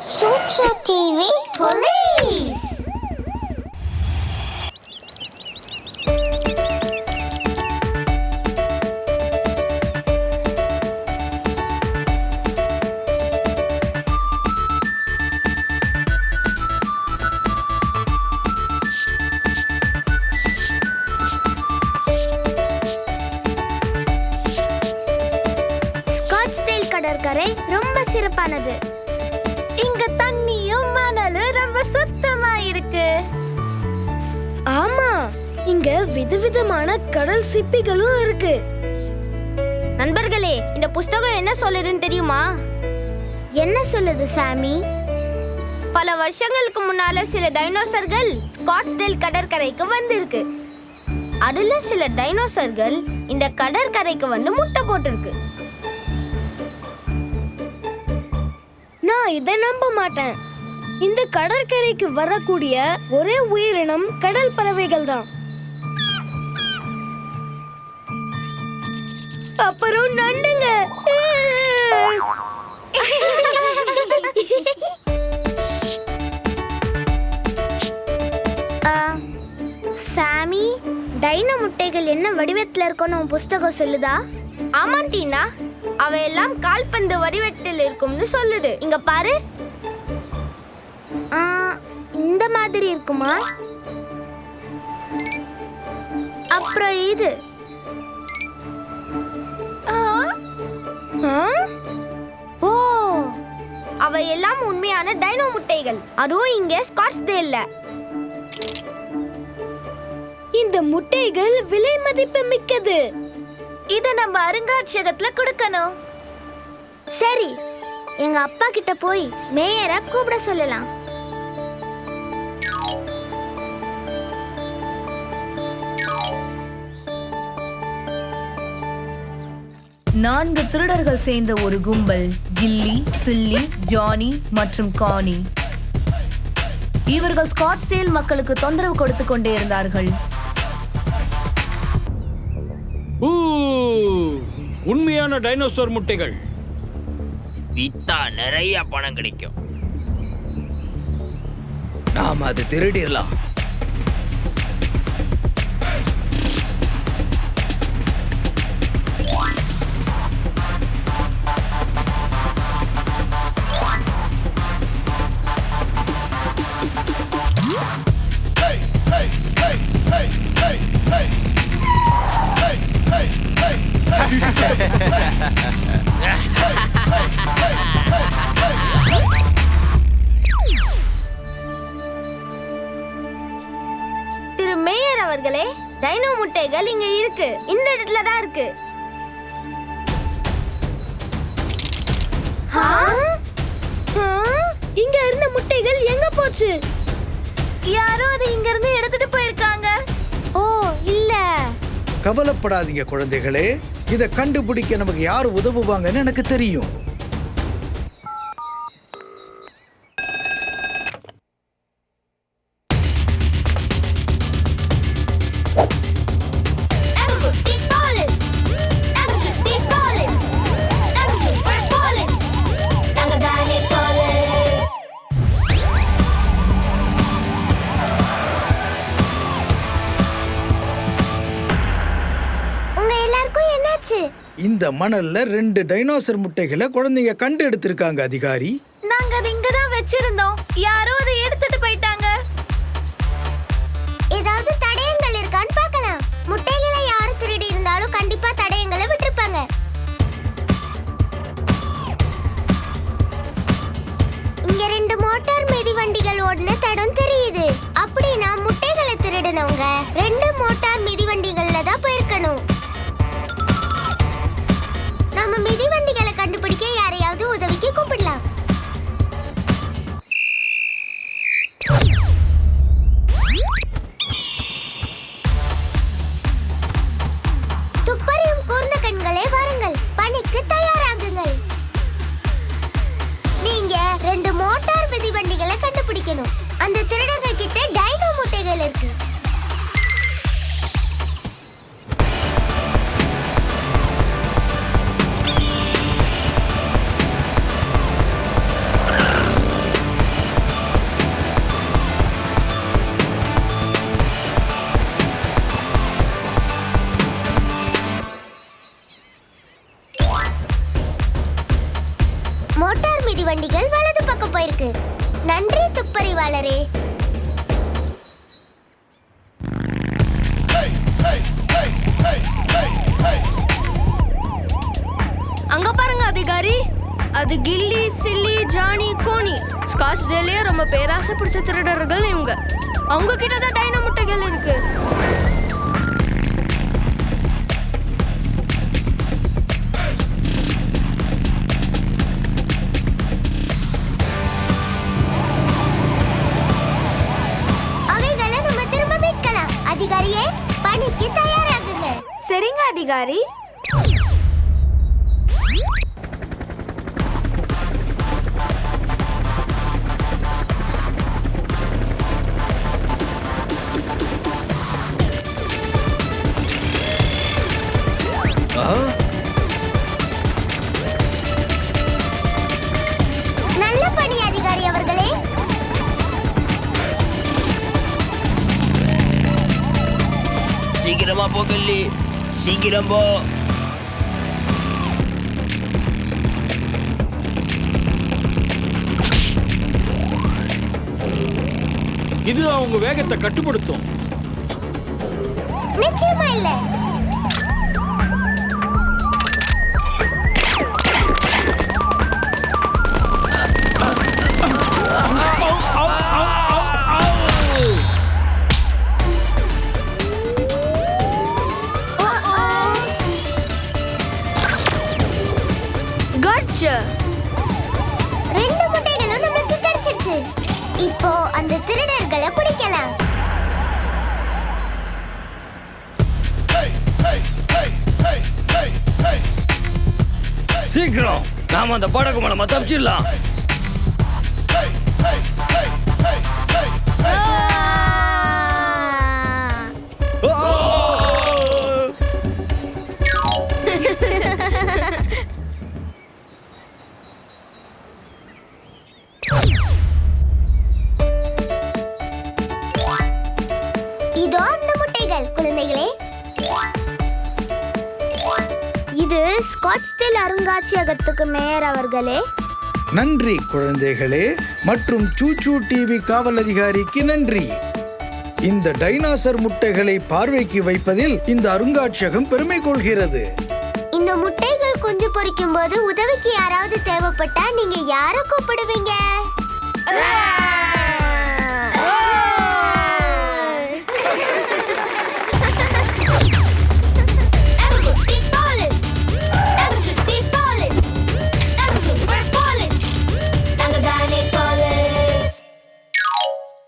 Sutra TV Police. ஸ்காட்ச்டேல் கடற்கரை ரொம்ப சிறப்பானது இங்க விதவிதமான கடல் சிப்பிகளும் இருக்கு. நண்பர்களே இந்த புஸ்தகம் என்ன சொல்லுதுன்னு தெரியுமா? என்ன சொல்லுது சாமி? பல வருஷங்களுக்கு முன்னால சில டைனோசர்கள் ஸ்காட்ஸ்டேல் கடற்கரைக்கு வந்திருக்கு. அதுல சில டைனோசர்கள் இந்த கடற்கரைக்கு வந்து முட்டை போட்டிருக்கு. நான் இதை நம்ப மாட்டேன். இந்த கடற்கரைக்கு வரக்கூடிய ஒரே உயிரினம் கடல் பறவைகள் தான். அப்புறம் நண்டுங்க. சாமி டைனோ முட்டைகள் என்ன வடிவத்துல இருக்கும்னு உன் புஸ்தகம் சொல்லுதா? ஆமா டீனா. அவ எல்லாம் கால்பந்து வடிவத்தில் இருக்கும்னு சொல்லுது. இங்க பாரு. இந்த மாதிரி இருக்குமா? அப்புறம் இது. அவை எல்லாம் உண்மையான டைனோ முட்டைகள். அதுவும் இங்க ஸ்காட்ஸ்டேல்ல இந்த முட்டைகள் விலை மதிப்பு மிக்கது. இத நம்ம அருங்காட்சியகத்துல கொடுக்கணும். சரி எங்க அப்பா கிட்ட போய் மேயரை கூப்பிட சொல்லலாம். நான்கு திருடர்கள் சேர்ந்த ஒரு கும்பல் கில்லி சில்லி ஜானி மற்றும் கானி. இவர்கள் ஸ்காட்ஸ்டேல் மக்களுக்கு தொந்தரவு கொடுத்து கொண்டே இருந்தார்கள். ஊ, உண்மையான டைனோசர் முட்டைகள். வித்தா நிறைய பணம் கிடைக்கும். நாம அது திருடிடலாம். திரு மேயர் அவர்களே டைனோ முட்டைகள் இங்க இருக்கு. இந்த இடத்துல தான் இருக்கு. இங்க இருந்த முட்டைகள் எங்க போச்சு? யாரோ அதை இங்க இருந்து எடுத்துட்டு போயிருக்காங்க. ஓ இல்ல. கவலைப்படாதீங்க குழந்தைகளே. இதை கண்டுபிடிக்க நமக்கு யார் உதவுவாங்கன்னு எனக்கு தெரியும். என்னாச்சு இந்த மணல்ல ரெண்டு டைனோசர் முட்டைகளை குழந்தைங்க கண்டு எடுத்திருக்காங்க அதிகாரி. நாங்க அதை இங்க தான் வச்சிருந்தோம். யாரோ அதை மிதி வண்டிகள் வலது பக்கம் போயிருக்கு. நன்றி துப்பறிவாளரே. அங்க பாருங்க அதிகாரி. அது கில்லி சில்லி ஜானி கோனி. ஸ்காட்ச் டேலியே ரொம்ப பேராசை பிடிச்ச திருடர்கள் இவங்க. அவங்க கிட்ட தான் டைனா முட்டைகள் இருக்கு. அதிகாரி. நல்ல பணி அதிகாரி அவர்களே. சீக்கிரமா போகல்லி சீக்கிரம் போ இது அவங்க வேகத்தை கட்டுப்படுத்தும். நிச்சயமா இல்ல. சீக்கிரம் நாம அந்த படகு மூலமா தப்பிச்சிடலாம். ஸ்காட்ஸ்டேல் அருங்காட்சியகத்துக்கு மேயர் அவர்களே. நன்றி குழந்தைகளே. மற்றும் சூச்சு டிவி காவல் அதிகாரிக்கு நன்றி. இந்த டைனாசர் முட்டைகளை பார்வைக்கு வைப்பதில் இந்த அருங்காட்சியகம் பெருமை கொள்கிறது. இந்த முட்டைகள் குஞ்சு பொரிக்கும் போது உதவிக்கு யாராவது தேவைப்பட்டா நீங்க யார கூப்பிடுவீங்க?